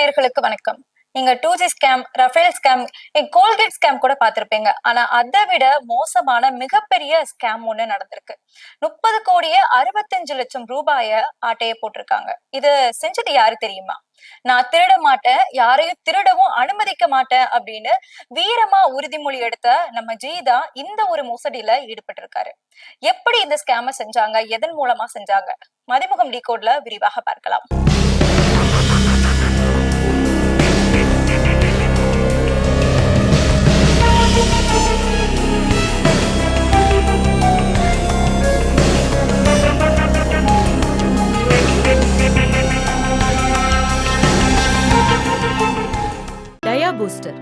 நேயர்களுக்கு வணக்கம். நீங்க two G scam Rafale scam coalgate scam கூட பார்த்திருப்பீங்க. ஆனா அதை விட மோசமான மிகப்பெரிய ஸ்கேம் ஒண்ணு நடந்திருக்கு. முப்பது கோடியே அறுபத்தஞ்சு லட்சம் ரூபாய ஆட்டைய போட்டிருக்காங்க. இது செஞ்சது யாரு தெரியுமா? நான் திருட மாட்டேன் யாரையும் திருடவும் அனுமதிக்க மாட்டேன் அப்படின்னு வீரமா உறுதிமொழி எடுத்த நம்ம ஜீதா இந்த ஒரு மோசடியில ஈடுபட்டு இருக்காரு எப்படி இந்த ஸ்கேம செஞ்சாங்க? எதன் மூலமா செஞ்சாங்க? மதிமுகம் டிகோட்ல விரிவாக பார்க்கலாம். பூஸ்டர்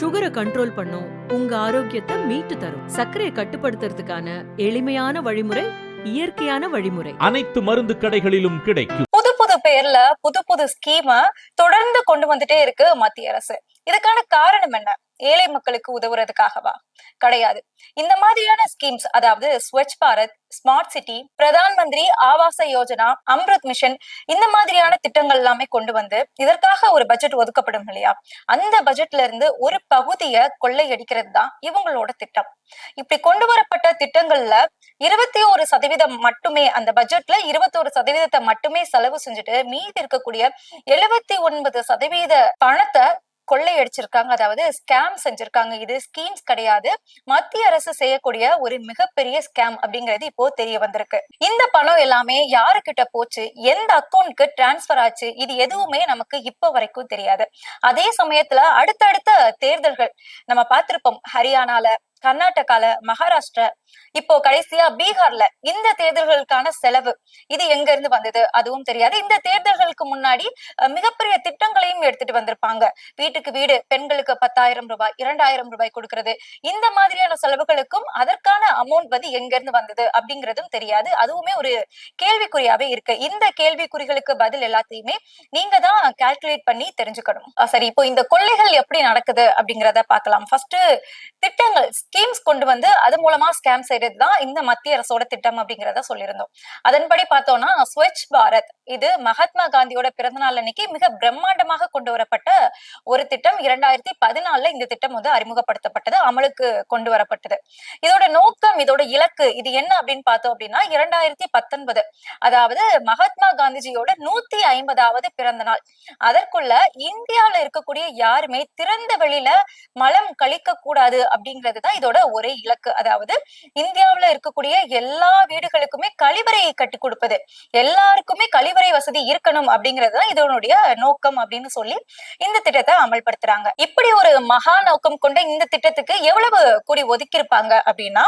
சுகரை கண்ட்ரோல் பண்ணும் உங்க ஆரோக்கியத்தை மீட்டு தரும். சர்க்கரையை கட்டுப்படுத்துறதுக்கான எளிமையான வழிமுறை இயற்கையான வழிமுறை. அனைத்து மருந்து கடைகளிலும் கிடைக்கும். புது புது பேர்ல புது புது ஸ்கீம தொடர்ந்து கொண்டு வந்துட்டே இருக்கு மத்திய அரசு. இதுக்கான காரணம் என்ன? ஏழை மக்களுக்கு உதவுறதுக்காகவா கிடையாது. இந்த மாதிரியான ஸ்கீம்ஸ் அதாவது Swachh Bharat smart city Pradhan Mantri Awas Yojana Amrut mission இந்த மாதிரியான திட்டங்கள் எல்லாமே கொண்டு வந்து இதற்காக ஒரு பட்ஜெட் ஒதுக்கப்படும் இல்லையா? அந்த பட்ஜெட்ல இருந்து ஒரு பகுதியை கொள்ளையடிக்கிறது தான் இவங்களோட திட்டம். இப்படி கொண்டு வரப்பட்ட திட்டங்கள்ல இருபத்தி ஒரு சதவீதம் மட்டுமே அந்த பட்ஜெட்ல இருபத்தோரு சதவீதத்தை மட்டுமே செலவு செஞ்சுட்டு மீதி இருக்கக்கூடிய எழுபத்தி ஒன்பது சதவீத பணத்தை கொள்ளையடிச்சிருக்காங்க. அதாவது ஸ்கேம் செஞ்சிருக்காங்க. இது ஸ்கீம்ஸ் கிடையாது. மத்திய அரசு செய்யக்கூடிய ஒரு மிகப்பெரிய ஸ்கேம் அப்படிங்கிறது இப்போ தெரிய வந்திருக்கு. இந்த பணம் எல்லாமே யாருக்கிட்ட போச்சு? எந்த அக்கௌண்ட்க்கு டிரான்ஸ்பர் ஆச்சு? இது எதுவுமே நமக்கு இப்ப வரைக்கும் தெரியாது. அதே சமயத்துல அடுத்தடுத்த தேர்தல்கள் நம்ம பார்த்திருப்போம். ஹரியானால கர்நாடகால மகாராஷ்டிரா இப்போ கடைசியா பீகார்ல இந்த தேர்தல்களுக்கான செலவு. இது எங்க இருந்து வந்தது? அதுவும் தெரியாது. இந்த தேர்தல்களுக்கு முன்னாடி மிகப்பெரிய திட்டங்களையும் எடுத்துட்டு வந்திருப்பாங்க. வீட்டுக்கு வீடு பெண்களுக்கு பத்தாயிரம் ரூபாய் இரண்டாயிரம் ரூபாய் கொடுக்கறது. இந்த மாதிரியான செலவுகளுக்கும் அதற்கான அமௌண்ட் வந்து எங்க இருந்து வந்தது அப்படிங்கறதும் தெரியாது. அதுவுமே ஒரு கேள்விக்குறியாவே இருக்கு. இந்த கேள்விக்குறிகளுக்கு பதில் எல்லாத்தையுமே நீங்க தான் கால்குலேட் பண்ணி தெரிஞ்சுக்கணும். சரி இப்போ இந்த கொள்ளைகள் எப்படி நடக்குது அப்படிங்கறத பார்க்கலாம். ஃபர்ஸ்ட் திட்டங்கள் ஸ்கீம்ஸ் கொண்டு வந்து அது மூலமா ஸ்கேம் செய்யறது தான் இந்த மத்திய அரசோட திட்டம் அப்படிங்கிறத சொல்லியிருந்தோம். அதன்படி பார்த்தோம்னா ஸ்வச் பாரத் இது மகாத்மா காந்தியோட பிறந்தநாள் அன்னைக்கு மிக பிரம்மாண்டமாக கொண்டு வரப்பட்ட ஒரு திட்டம். இரண்டாயிரத்தி பதினாலுல இந்த திட்டம் வந்து அறிமுகப்படுத்தப்பட்டது அமலுக்கு கொண்டு வரப்பட்டது. இதோட நோக்கம் இதோட இலக்கு இது என்ன அப்படின்னு பார்த்தோம் அப்படின்னா இரண்டாயிரத்தி பத்தொன்பது அதாவது மகாத்மா காந்திஜியோட நூத்தி ஐம்பதாவது பிறந்த நாள் அதற்குள்ள இந்தியாவில இருக்கக்கூடிய யாருமே திறந்த வெளியில மலம் கழிக்க கூடாது அப்படிங்கிறது தான் இதோட ஒரே இலக்கு. அதாவது இந்தியாவில இருக்கக்கூடிய எல்லா வீடுகளுக்குமே கழிவறையை கட்டி கொடுப்பது. எல்லாருக்குமே கழிவறை வசதி இருக்கணும் அப்படிங்கிறது தான் இதனுடைய நோக்கம் அப்படின்னு சொல்லி இந்த திட்டத்தை அமல்படுத்துறாங்க. இப்படி ஒரு மகா நோக்கம் கொண்ட இந்த திட்டத்துக்கு எவ்வளவு கூடி ஒதுக்கியிருப்பாங்க அப்படின்னா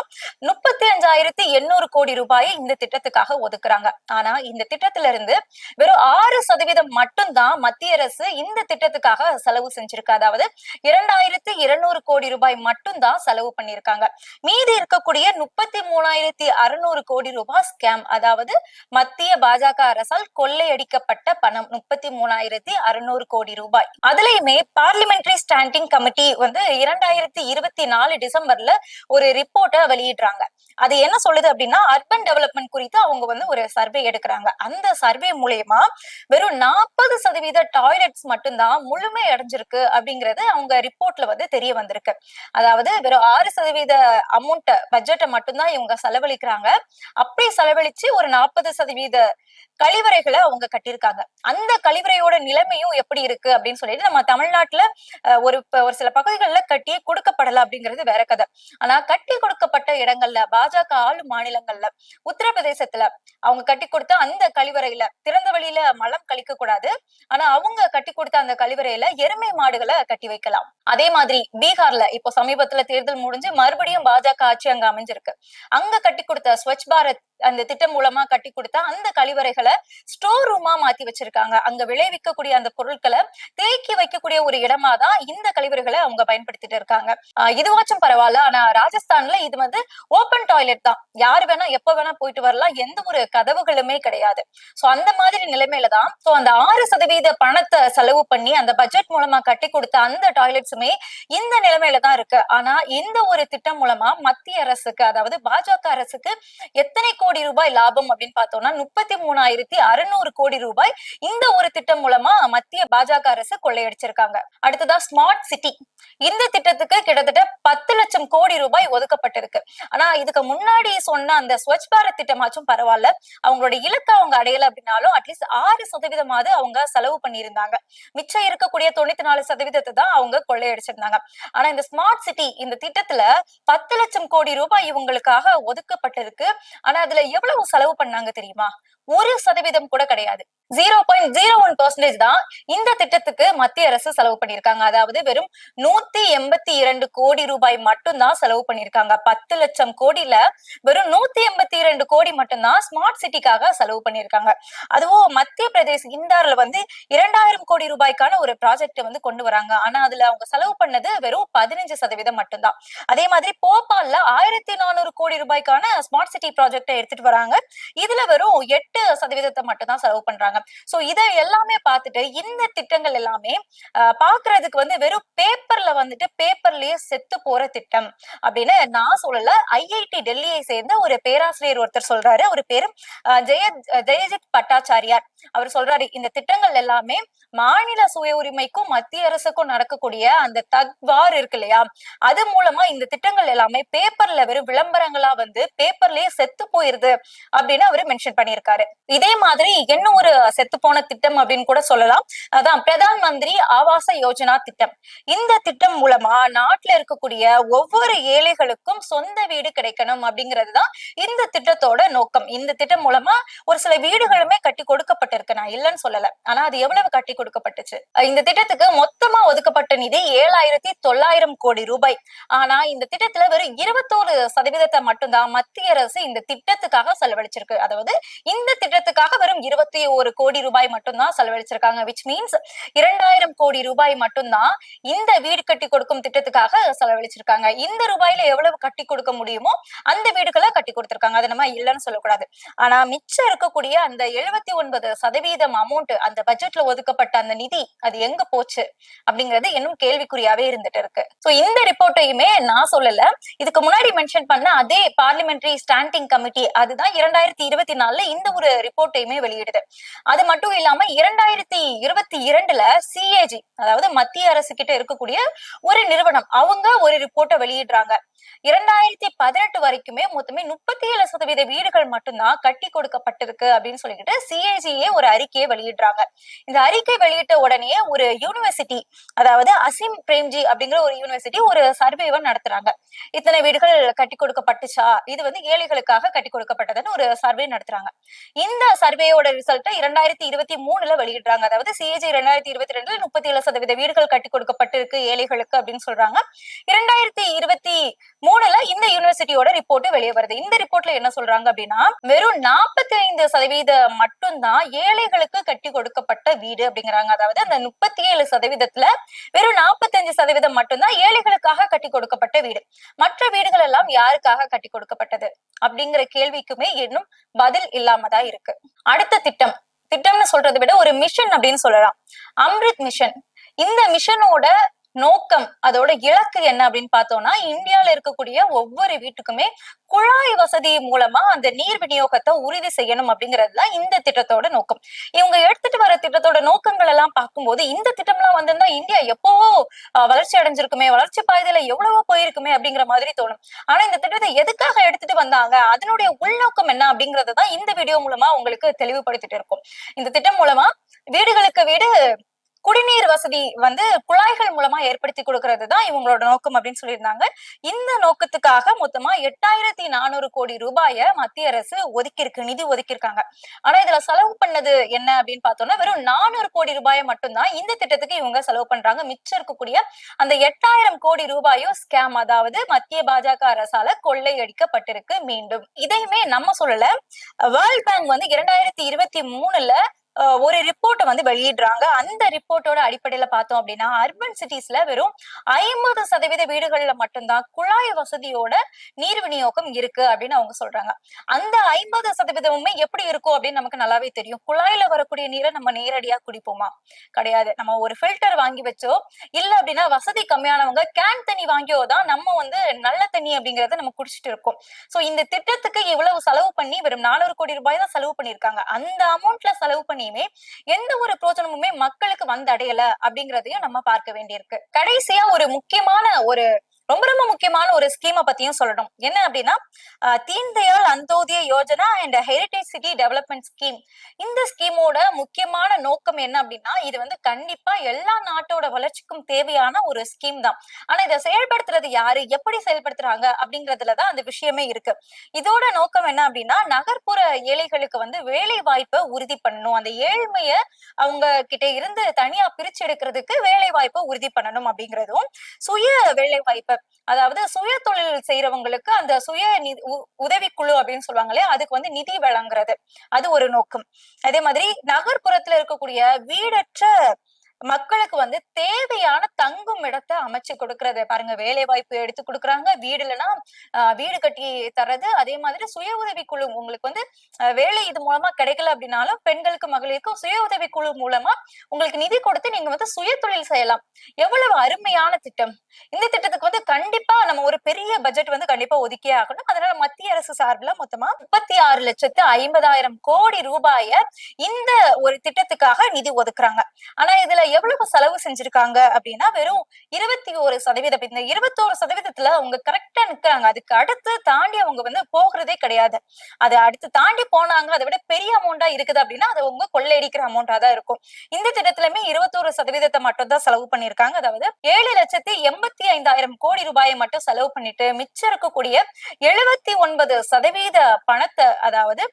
முப்பத்தி அஞ்சாயிரத்தி எண்ணூறு கோடி ரூபாயை இந்த திட்டத்துக்காக ஒதுக்குறாங்க. ஆனா இந்த திட்டத்துல இருந்து வெறும் ஆறு சதவீதம் மட்டும்தான் மத்திய அரசு இந்த திட்டத்துக்காக செலவு செஞ்சிருக்கு. அதாவது இரண்டாயிரத்தி இருநூறு கோடி ரூபாய் மட்டும்தான் செலவு பண்ணி பண்ணிருக்காங்க மீதி இருக்கக்கூடிய முப்பத்தி மூணாயிரத்தி அறுநூறு கோடி ரூபாய் ஸ்கேம் அதாவது மத்திய பாஜக அரசால் கொள்ளையடிக்கப்பட்ட பணம் முப்பத்தி மூணாயிரத்தி அறுநூறு கோடி ரூபாய். அதுலயுமே பார்லிமெண்டரி ஸ்டாண்டிங் கமிட்டி வந்து இரண்டாயிரத்தி இருபத்தி நாலு டிசம்பர்ல ஒரு ரிப்போர்ட்டை வெளியிடுறாங்க. அது என்ன சொல்லுது அப்படின்னா அர்பன் டெவலப்மெண்ட் குறித்து அவங்க வந்து ஒரு சர்வே எடுக்கிறாங்க. அந்த சர்வே மூலயமா வெறும் நாற்பது சதவீத டாய்லெட்ஸ் மட்டும்தான் முழுமை அடைஞ்சிருக்கு அப்படிங்கிறது அவங்க ரிப்போர்ட்ல வந்து தெரிய வந்திருக்கு. அதாவது வெறும் ஆறு சதவீத அமௌண்ட் பட்ஜெட்டை மட்டும்தான் இவங்க செலவழிக்கிறாங்க. அப்படி செலவழிச்சு ஒரு நாற்பது சதவீத கழிவறைகளை அவங்க கட்டியிருக்காங்க. அந்த கழிவறையோட நிலைமையும் எப்படி இருக்கு அப்படின்னு சொல்லிட்டு நம்ம தமிழ்நாட்டுல ஒரு ஒரு சில பகுதிகளில் கட்டியே கொடுக்கப்படல அப்படிங்கிறது வேற கதை. ஆனா கட்டி கொடுக்கப்பட்ட இடங்கள்ல பாஜக ஆளும் மாநிலங்கள்ல உத்தரப்பிரதேசத்துல அவங்க கட்டி கொடுத்த அந்த கழிவறையில திறந்த வழியில மலம் கழிக்க கூடாது ஆனா அவங்க கட்டி கொடுத்த அந்த கழிவறையில எருமை மாடுகளை கட்டி வைக்கலாம். அதே மாதிரி பீகார்ல இப்போ சமீபத்துல தேர்தல் முடிஞ்சு மறுபடியும் பாஜக ஆட்சி அங்க அமைஞ்சிருக்கு. அங்க கட்டி கொடுத்த ஸ்வச் பாரத் அந்த திட்டம் மூலமா கட்டி கொடுத்த அந்த கழிவறைகளை ஸ்டோர் ரூமா மாத்தி வச்சிருக்காங்க. அங்க விளைவிக்கக்கூடிய அந்த பொருட்களை தேக்கி வைக்கக்கூடிய ஒரு இடமா தான் இந்த கழிவறைகளை அவங்க பயன்படுத்திட்டு இருக்காங்க. இதுவாச்சும் பரவாயில்ல. ஆனா ராஜஸ்தான்ல இது வந்து ஓபன் டாய்லெட் தான். யாரு வேணா எப்ப வேணா போயிட்டு வரலாம். எந்த ஒரு கதவுகளுமே கிடையாது. சோ அந்த மாதிரி நிலைமையில தான் சோ அந்த ஆறு சதவீத பணத்தை செலவு பண்ணி அந்த பட்ஜெட் மூலமா கட்டி கொடுத்த அந்த டாய்லெட்ஸுமே இந்த நிலைமையில தான் இருக்கு. ஆனா இந்த ஒரு திட்டம் மூலமா மத்திய அரசுக்கு அதாவது பாஜக அரசுக்கு எத்தனை கோடி கோடி ரூபாய் லாபம் அப்படின்னு பார்த்தோம்னா முப்பத்தி மூணாயிரத்தி அறுநூறு கோடி ரூபாய் இந்த ஒரு திட்டம் மூலமா மத்திய பாஜக அரசு கொள்ளையடிச்சிருக்காங்க. அடுத்ததா ஸ்மார்ட் சிட்டி இந்த திட்டத்துக்கு கிட்டத்தட்ட பத்து லட்சம் கோடி ரூபாய் ஒதுக்கப்பட்டிருக்கு. ஆனா இதுக்கு முன்னாடி சொன்ன அந்த ஸ்வச் பாரத் திட்டமாச்சும் பரவாயில்ல. அவங்களோட இலக்கு அவங்க அடையல அப்படின்னாலும் அட்லீஸ்ட் ஆறு சதவீதமாவது அவங்க செலவு பண்ணியிருந்தாங்க. மிச்சம் இருக்கக்கூடிய தொண்ணூத்தி நாலு சதவீதத்தை தான் அவங்க கொள்ளையடிச்சிருந்தாங்க. ஆனா இந்த ஸ்மார்ட் சிட்டி இந்த திட்டத்துல பத்து லட்சம் கோடி ரூபாய் இவங்களுக்காக ஒதுக்கப்பட்டிருக்கு. ஆனா அதுல எவ்வளவு செலவு பண்ணாங்க தெரியுமா? ஒரு சதவீதம் கூட கிடையாது. Zero point zero one percentage தான் இந்த திட்டத்துக்கு மத்திய அரசு செலவு பண்ணிருக்காங்க அதாவது வெறும் நூத்தி எண்பத்தி இரண்டு கோடி ரூபாய் மட்டும்தான் செலவு பண்ணிருக்காங்க பத்து லட்சம் கோடியில வெறும் நூத்தி எண்பத்தி இரண்டு கோடி மட்டும்தான் ஸ்மார்ட் சிட்டிக்காக செலவு பண்ணிருக்காங்க அதுவும் மத்திய பிரதேசம் இந்தார்ல வந்து இரண்டாயிரம் கோடி ரூபாய்க்கான ஒரு ப்ராஜெக்ட் வந்து கொண்டு வராங்க. ஆனா அதுல அவங்க செலவு பண்ணது வெறும் பதினஞ்சு சதவீதம் மட்டும்தான். அதே மாதிரி போபால்ல ஆயிரத்தி நானூறு கோடி ரூபாய்க்கான ஸ்மார்ட் சிட்டி ப்ராஜெக்டை எடுத்துட்டு வராங்க. இதுல வெறும் எட்டு சதவீதத்தை மட்டும் தான் செலவு பண்றாங்க. சோ இதை எல்லாமே பார்த்துட்டு இந்த திட்டங்கள் எல்லாமே ஆஹ் பாக்குறதுக்கு வந்து வெறும் பேப்பர்ல வந்துட்டு பேப்பர்லயே செத்து போற திட்டம் அப்படின்னு நான் சொல்லல. ஐஐடி டெல்லியை சேர்ந்த ஒரு பேராசிரியர் ஒருத்தர் சொல்றாரு. அவர் பேரு ஜெய ஜெயஜித் பட்டாச்சாரியார். அவர் சொல்றாரு இந்த திட்டங்கள் எல்லாமே மாநில சுய உரிமைக்கும் மத்திய அரசுக்கும் நடக்கக்கூடிய அந்த தக்வார் இருக்கு இல்லையா? அது மூலமா இந்த திட்டங்கள் எல்லாமே பேப்பர்ல வெறும் விளம்பரங்களா வந்து பேப்பர்லயே செத்து போயிருது அப்படின்னு அவரு மென்ஷன் பண்ணியிருக்காரு. இதே மாதிரி என்ன ஒரு செத்து போன திட்டம் அப்படின்னு கூட சொல்லலாம். அதான் பிரதான் மந்திரி ஆவாச யோஜனா திட்டம். இந்த திட்டம் மூலமா நாட்டுல இருக்கக்கூடிய ஒவ்வொரு ஏழைகளுக்கும் சொந்த வீடு கிடைக்கணும் அப்படிங்கிறதுதான் இந்த திட்டத்தோட நோக்கம். இந்த திட்டம் மூலமா ஒரு சில வீடுகளுமே கட்டி கொடுக்கப்பட்டிருக்கு. நான் இல்லைன்னு சொல்லல. ஆனா அது எவ்வளவு கட்டி கொடுக்கப்பட்டுச்சு? இந்த திட்டத்துக்கு மொத்தமா ஒதுக்கப்பட்ட நிதி ஏழாயிரத்தி தொள்ளாயிரம் கோடி ரூபாய். ஆனா இந்த திட்டத்துல வெறும் இருபத்தோரு சதவீதத்தை மட்டும்தான் மத்திய அரசு இந்த திட்டத்துக்காக செலவழிச்சிருக்கு. அதாவது இந்த திட்டத்துக்காக வெறும் இருபத்தி ஒரு கோடி ரூபாய் மட்டும்தான் செலவழிச்சிருக்காங்க விச் மீன்ஸ் இரண்டாயிரம் கோடி ரூபாய் மட்டும்தான் இந்த வீடு கட்டி கொடுக்கும் திட்டத்துக்காக செலவழிச்சிருக்காங்க. இந்த ரூபாயில எவ்வளவு கட்டி கொடுக்க முடியுமோ அந்த வீடுகளை கட்டி கொடுத்திருக்காங்க. அதை நம்ம இல்லைன்னு சொல்லக்கூடாது. ஆனா மிச்சம் இருக்கக்கூடிய அந்த எழுபத்தி ஒன்பது சதவீதம் அமௌண்ட் அந்த பட்ஜெட்ல ஒதுக்கப்பட்ட அந்த நிதி அது எங்க போச்சு அப்படிங்கிறது இன்னும் கேள்விக்குறியாவே இருந்துட்டு இருக்கு. சோ இந்த ரிப்போர்ட்டையுமே நான் சொல்லல. இதுக்கு முன்னாடி மென்ஷன் பண்ண அதே பார்லிமெண்டரி ஸ்டாண்டிங் கமிட்டி அதுதான் இரண்டாயிரத்தி இருபத்தி நாலுல இந்த ஒரு ஒரு ரிப்போர்ட்டையுமே வெளியிடுது. அது மட்டும் இல்லாம இரண்டாயிரத்தி இருபத்தி இரண்டுல சிஏஜி அதாவது மத்திய அரசு கிட்ட இருக்கக்கூடிய ஒரு நிறுவனம் அவங்க ஒரு ரிப்போர்ட்டை வெளியிடுறாங்க. இரண்டாயிரத்தி பதினெட்டு வரைக்குமே மொத்தமே முப்பத்தி ஏழு சதவீத வீடுகள் மட்டும்தான் கட்டி கொடுக்கப்பட்டிருக்கு அப்படின்னு சொல்லிக்கிட்டு சிஏஜியே ஒரு அறிக்கையை வெளியிடுறாங்க. இந்த அறிக்கை வெளியிட்ட உடனே ஒரு யூனிவர்சிட்டி அதாவது அசிம் பிரேம்ஜி அப்படிங்கிற ஒரு யூனிவர்சிட்டி ஒரு சர்வேவை நடத்துறாங்க. இத்தனை வீடுகள் கட்டி கொடுக்கப்பட்டுச்சா? இது வந்து ஏழைகளுக்காக கட்டி கொடுக்கப்பட்டதுன்னு ஒரு சர்வே நடத்துறாங்க. இந்த சர்வேயோட ரிசல்ட்டை இரண்டாயிரத்தி இருபத்தி மூணுல வெளியிடுறாங்க. அதாவது சிஏஜி இரண்டாயிரத்தி இருபத்தி ரெண்டுல முப்பத்தி ஏழு சதவீத வீடுகள் கட்டி கொடுக்கப்பட்டிருக்கு ஏழைகளுக்கு அப்படின்னு சொல்றாங்க. இரண்டாயிரத்தி இருபத்தி மூணுல இந்த யூனிவர்சிட்டியோட ரிப்போர்ட் வெளியே வருது. இந்த ரிப்போர்ட்ல என்ன சொல்றாங்க அப்படின்னா வெறும் நாற்பத்தி ஐந்து சதவீத மட்டும்தான் ஏழைகளுக்கு கட்டி கொடுக்கப்பட்ட வீடு அப்படிங்கிறாங்க. அதாவது அந்த முப்பத்தி ஏழு சதவீதத்துல வெறும் நாற்பத்தஞ்சு சதவீதம் மட்டும்தான் ஏழைகளுக்காக கட்டி கொடுக்கப்பட்ட வீடு. மற்ற வீடுகள் எல்லாம் யாருக்காக கட்டி கொடுக்கப்பட்டது அப்படிங்கிற கேள்விக்குமே இன்னும் பதில் இல்லாமதா இருக்கு. அடுத்த திட்டம். திட்டம்னு சொல்றதை விட ஒரு மிஷன் அப்படின்னு சொல்லலாம். அம்ரித் மிஷன் இந்த மிஷனோட நோக்கம் அதோட இலக்கு என்ன அப்படின்னு பார்த்தோம்னா இந்தியால இருக்கக்கூடிய ஒவ்வொரு வீட்டுக்குமே குழாய் வசதி மூலமா அந்த நீர் விநியோகத்தை உறுதி செய்யணும் அப்படிங்கறதுதான் இந்த திட்டத்தோட நோக்கம். இவங்க எடுத்துட்டு வர திட்டத்தோட நோக்கங்கள் எல்லாம் பார்க்கும்போது இந்த திட்டம் எல்லாம் வந்திருந்தா இந்தியா எப்பவோ வளர்ச்சி அடைஞ்சிருக்குமே வளர்ச்சி பாதையில எவ்வளவோ போயிருக்குமே அப்படிங்கிற மாதிரி தோணும். ஆனா இந்த திட்டத்தை எதுக்காக எடுத்துட்டு வந்தாங்க அதனுடைய உள்நோக்கம் என்ன அப்படிங்கறத இந்த வீடியோ மூலமா உங்களுக்கு தெளிவுபடுத்திட்டு இருக்கும். இந்த திட்டம் மூலமா வீடுகளுக்கு வீடு குடிநீர் வசதி வந்து குழாய்கள் மூலமா ஏற்படுத்தி கொடுக்கறது தான் இவங்களோட நோக்கம் அப்படின்னு சொல்லியிருந்தாங்க. இந்த நோக்கத்துக்காக மொத்தமா எட்டாயிரத்தி நானூறு கோடி ரூபாய மத்திய அரசு ஒதுக்கியிருக்கு நிதி ஒதுக்கியிருக்காங்க. ஆனா இதுல செலவு பண்ணது என்ன அப்படின்னு பார்த்தோம்னா வெறும் நானூறு கோடி ரூபாயை மட்டும்தான் இந்த திட்டத்துக்கு இவங்க செலவு பண்றாங்க. மிச்சம் இருக்கக்கூடிய அந்த எட்டாயிரம் கோடி ரூபாயும் ஸ்கேம் அதாவது மத்திய பாஜக அரசால கொள்ளையடிக்கப்பட்டிருக்கு மீண்டும். இதையுமே நம்ம சொல்லல. வேர்ல்ட் பேங்க் வந்து இரண்டாயிரத்தி இருபத்தி மூணுல ஒரு ரிப்போர்ட்டை வந்து வெளியிடுறாங்க. அந்த ரிப்போர்ட்டோட அடிப்படையில பார்த்தோம் அப்படின்னா அர்பன் சிட்டிஸ்ல வெறும் ஐம்பது சதவீத வீடுகள்ல மட்டும்தான் குழாய் வசதியோட நீர் விநியோகம் இருக்கு அப்படின்னு அவங்க சொல்றாங்க. அந்த ஐம்பது சதவீதமுமே எப்படி இருக்கும் அப்படின்னு நமக்கு நல்லாவே தெரியும். குழாயில வரக்கூடிய நீரை நம்ம நேரடியா குடிப்போமா? கிடையாது. நம்ம ஒரு ஃபில்டர் வாங்கி வச்சோ இல்ல அப்படின்னா வசதி கம்மியானவங்க கேன் தண்ணி வாங்கியோ தான் நம்ம வந்து நல்ல தண்ணி அப்படிங்கறத நம்ம குடிச்சிட்டு இருக்கோம். சோ இந்த திட்டத்துக்கு இவ்வளவு செலவு பண்ணி வெறும் நானூறு கோடி ரூபாய் தான் செலவு பண்ணிருக்காங்க அந்த அமௌண்ட்ல செலவு பண்ணியுமே எந்த ஒரு பிரோஜனமுமே மக்களுக்கு வந்தடையல அப்படிங்கறதையும் நம்ம பார்க்க வேண்டியிருக்கு. கடைசியா ஒரு முக்கியமான ஒரு ரொம்ப ரொம்ப முக்கியமான ஒரு ஸ்கீமை பத்தியும் சொல்லணும். என்ன அப்படின்னா Deen Dayal Antyodaya Yojana and heritage city development scheme இந்த ஸ்கீமோட முக்கியமான நோக்கம் என்ன அப்படின்னா இது வந்து கண்டிப்பா எல்லா நாட்டோட வளர்ச்சிக்கும் தேவையான ஒரு ஸ்கீம் தான். ஆனா இதை செயல்படுத்துறது யாரு? எப்படி செயல்படுத்துறாங்க? அப்படிங்கறதுலதான் அந்த விஷயமே இருக்கு. இதோட நோக்கம் என்ன அப்படின்னா நகர்ப்புற ஏழைகளுக்கு வந்து வேலை வாய்ப்பை உறுதி பண்ணணும். அந்த ஏழ்மைய அவங்க கிட்ட இருந்து தனியா பிரிச்சு எடுக்கிறதுக்கு வேலை வாய்ப்பை உறுதி பண்ணணும் அப்படிங்கிறதும் சுய வேலை வாய்ப்பை அதாவது சுய தொழில் செய்யறவங்களுக்கு அந்த சுய நிதி உ- உதவிக்குழு அப்படின்னு சொல்லுவாங்களே அதுக்கு வந்து நிதி வழங்குறது. அது ஒரு நோக்கம். அதே மாதிரி நகர்ப்புறத்துல இருக்கக்கூடிய வீடற்ற மக்களுக்கு வந்து தேவையான தங்கும் இடத்தை அமைச்சு கொடுக்கறது. பாருங்க வேலை வாய்ப்பு எடுத்து கொடுக்குறாங்க. வீடு இல்லைன்னா வீடு கட்டி தர்றது. அதே மாதிரி சுய உதவி குழு உங்களுக்கு வந்து வேலை இது மூலமா கிடைக்கல அப்படின்னாலும் பெண்களுக்கு மகளிருக்கும் சுய உதவி குழு மூலமா உங்களுக்கு நிதி கொடுத்து நீங்க வந்து சுய தொழில் செய்யலாம். எவ்வளவு அருமையான திட்டம். இந்த திட்டத்துக்கு வந்து கண்டிப்பா நம்ம ஒரு பெரிய பட்ஜெட் வந்து கண்டிப்பா ஒதுக்கியே ஆகணும். அதனால மத்திய அரசு சார்பில் மொத்தமா முப்பத்தி ஆறு லட்சத்து ஐம்பதாயிரம் கோடி ரூபாய இந்த ஒரு திட்டத்துக்காக நிதி ஒதுக்குறாங்க. ஆனா இதுல எவ்வளவு செலவு செஞ்சிருக்காங்க அப்படின்னா வெறும் இருபத்தி ஒரு சதவீதம் இந்த இருபத்தோரு சதவீதத்துல அவங்க கரெக்டா நிக்கிறாங்க. அதுக்கு அடுத்து தாண்டி அவங்க வந்து போகிறதே கிடையாது. அது அடுத்து தாண்டி போனாங்க அதை விட பெரிய அமௌண்டா இருக்குது அப்படின்னா அது அவங்க கொள்ளையடிக்கிற அமௌண்டா தான் இருக்கும். இந்த திட்டத்திலுமே இருபத்தோரு சதவீதத்தை மட்டும் தான் செலவு பண்ணிருக்காங்க அதாவது ஏழு லட்சத்தி எண்பத்தி ஐந்தாயிரம் கோடி ரூபாயை மட்டும் செலவு பண்ணிட்டு மிச்சம் இருக்கக்கூடிய எழுபத்தி ஒன்பது சதவீத பணத்தை அதாவது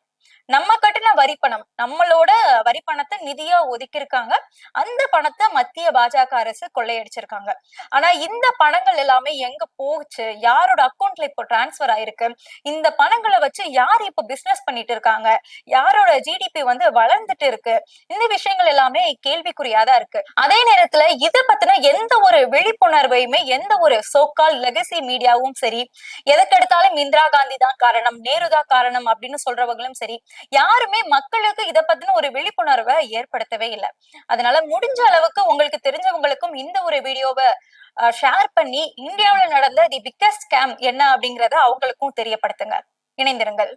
நம்ம கட்டின வரி பணம் நம்மளோட வரி பணத்தை நிதியா ஒதுக்கியிருக்காங்க. அந்த பணத்தை மத்திய பாஜக அரசு கொள்ளையடிச்சிருக்காங்க. ஆனா இந்த பணங்கள் எல்லாமே எங்க போச்சு? யாரோட அக்கௌண்ட்ல இப்போ டிரான்ஸ்பர் ஆயிருக்கு? இந்த பணங்களை வச்சு யார் இப்போ பிசினஸ் பண்ணிட்டு இருக்காங்க? யாரோட ஜிடிபி வந்து வளர்ந்துட்டு இருக்கு? இந்த விஷயங்கள் எல்லாமே கேள்விக்குறியாதான் இருக்கு. அதே நேரத்துல இதை பத்தின எந்த ஒரு விழிப்புணர்வையுமே எந்த ஒரு சோக்கால் லெகசி மீடியாவும் சரி எதுக்கெடுத்தாலும் இந்திரா காந்தி தான் காரணம் நேரு தான் காரணம் அப்படின்னு சொல்றவங்களும் சரி. யாருமே மக்களுக்கு இத பத்தின ஒரு விழிப்புணர்வை ஏற்படுத்தவே இல்லை. அதனால முடிஞ்ச அளவுக்கு உங்களுக்கு தெரிஞ்சவங்களுக்கும் இந்த ஒரு வீடியோவை ஷேர் பண்ணி இந்தியாவுல நடந்த தி பிக்கஸ்ட் ஸ்கேம் என்ன அப்படிங்கறத அவங்களுக்கும் தெரியப்படுத்துங்க. இணைந்திருங்கள்.